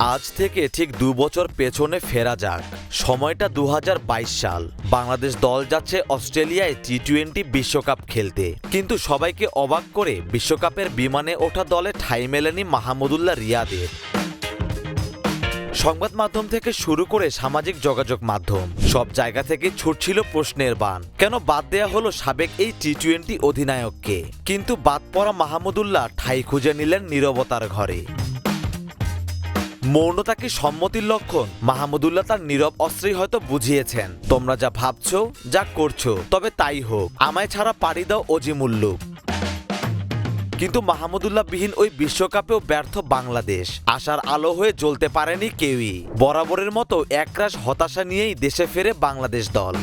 আজ থেকে ঠিক দু বছর পেছনে ফেরা যাক। সময়টা দু হাজার বাইশ সাল। বাংলাদেশ দল যাচ্ছে অস্ট্রেলিয়ায় টি টোয়েন্টি বিশ্বকাপ খেলতে। কিন্তু সবাইকে অবাক করে বিশ্বকাপের বিমানে ওঠা দলে ঠাঁই মেলেনি মাহমুদুল্লাহ রিয়াদের। সংবাদ মাধ্যম থেকে শুরু করে সামাজিক যোগাযোগ মাধ্যম, সব জায়গা থেকে ছুটছিল প্রশ্নের বান। কেন বাদ দেয়া হলো সাবেক এই টি টোয়েন্টি অধিনায়ককে? কিন্তু বাদ পড়া মাহমুদুল্লাহ ঠাই খুঁজে নিলেন নীরবতার ঘরে। মৌনতা কি সম্মতির লক্ষণ। মাহমুদুল্লাহ তার নীরব অস্ত্রেই হয়তো বুঝিয়েছেন। তোমরা যা ভাবছ, যা করছ, তবে তাই হোক। আমায় ছাড়া পাড়ি দাও অজিমুল্লুক কিন্তু মাহমুদুল্লাহ বিহীন ওই বিশ্বকাপেও ব্যর্থ বাংলাদেশ। আশার আলো হয়ে জ্বলতে পারেনি কেউই। বরাবরের মতো একরাশ হতাশা নিয়েই দেশে ফেরে বাংলাদেশ দল।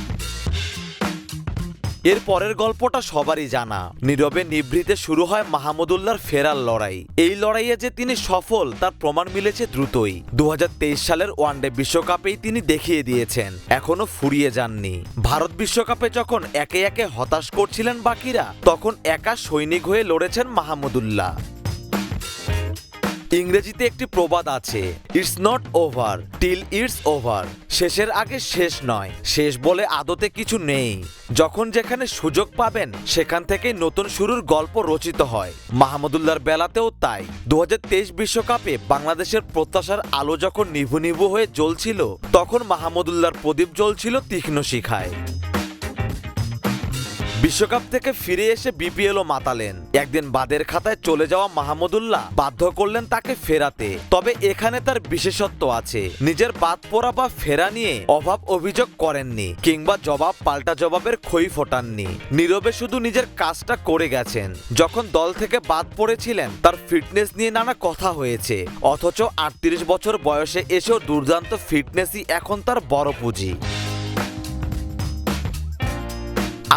এর পরের গল্পটা সবারই জানা। নীরবে নিভৃতে শুরু হয় মাহমুদুল্লাহর ফেরার লড়াই। এই লড়াইয়ে যে তিনি সফল, তার প্রমাণ মিলেছে দ্রুতই। দু হাজার তেইশ সালের ওয়ানডে বিশ্বকাপেই তিনি দেখিয়ে দিয়েছেন, এখনও ফুরিয়ে যাননি। ভারত বিশ্বকাপে যখন একে একে হতাশ করছিলেন বাকিরা, তখন একা সৈনিক হয়ে লড়েছেন মাহমুদুল্লাহ। ইংরেজিতে একটি প্রবাদ আছে it's not over till it's over শেষের আগে শেষ নয়, শেষ বলে আদতে কিছু নেই। যখন যেখানে সুযোগ পাবেন, সেখান থেকে নতুন শুরুর গল্প রচিত হয়। মাহমুদুল্লাহর বেলাতেও তাই। দু বিশ্বকাপে বাংলাদেশের প্রত্যাশার আলো যখন নিভু নিভু হয়ে জ্বলছিল, তখন মাহমুদুল্লাহর প্রদীপ জ্বলছিল তীক্ষ্ণ শিখায়। বিশ্বকাপ থেকে ফিরে এসে বিপিএলও মাতালেন। একদিন বাদের খাতায় চলে যাওয়া মাহমুদুল্লাহ বাধ্য করলেন তাকে ফেরাতে। তবে এখানে তার বিশেষত্ব আছে। নিজের বাদ পড়া বা ফেরা নিয়ে অভাব অভিযোগ করেননি কিংবা জবাব পাল্টা জবাবের খই ফোটাননি। নীরবে শুধু নিজের কাজটা করে গেছেন। যখন দল থেকে বাদ পড়েছিলেন, তার ফিটনেস নিয়ে নানা কথা হয়েছে। অথচ আটত্রিশ বছর বয়সে এসেও দুর্দান্ত ফিটনেসই এখন তার বড় পুঁজি।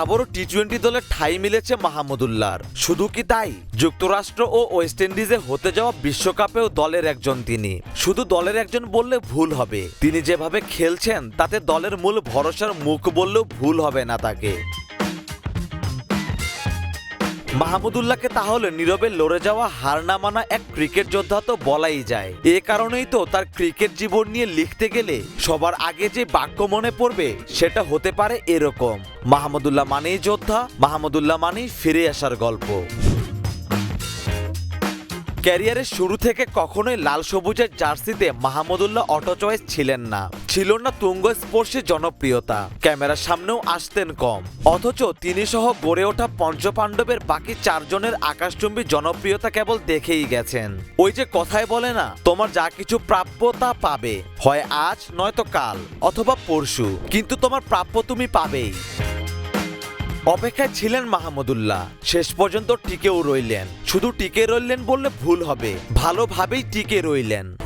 আবারও টি টোয়েন্টি দলে ঠাঁই মিলেছে মাহমুদুল্লাহর। শুধু কি তাই? যুক্তরাষ্ট্র ও ওয়েস্ট ইন্ডিজে হতে যাওয়া বিশ্বকাপেও দলের একজন তিনি। শুধু দলের একজন বললে ভুল হবে। তিনি যেভাবে খেলছেন, তাতে দলের মূল ভরসার মুখ বললেও ভুল হবে না তাকে। মাহমুদুল্লাহকে তাহলে নীরবে লড়ে যাওয়া হার না মানা এক ক্রিকেট যোদ্ধা তো বলাই যায়। এ কারণেই তো তার ক্রিকেট জীবন নিয়ে লিখতে গেলে সবার আগে যে বাক্য মনে পড়বে, সেটা হতে পারে এরকম। মাহমুদুল্লাহ মানেই যোদ্ধা, মাহমুদুল্লাহ মানেই ফিরে আসার গল্প। ক্যারিয়ারের শুরু থেকে কখনোই লাল সবুজের জার্সিতে মাহমুদুল্লাহ অটো চয়েস ছিলেন না। ছিল না তুঙ্গ স্পর্শী জনপ্রিয়তা। ক্যামেরার সামনেও আসতেন কম। অথচ তিনি সহ গড়ে ওঠা পঞ্চপাণ্ডবের বাকি চারজনের আকাশচুম্বী জনপ্রিয়তা কেবল দেখেই গেছেন। ওই যে কথায় বলে না, তোমার যা কিছু প্রাপ্য তা পাবে। হয় আজ, নয়তো কাল, অথবা পরশু। কিন্তু তোমার প্রাপ্য তুমি পাবেই। অপেক্ষায় ছিলেন মাহমুদুল্লাহ। শেষ পর্যন্ত টিকেও রইলেন। শুধু টিকে রইলেন বললে ভুল হবে। ভালোভাবেই টিকে রইলেন।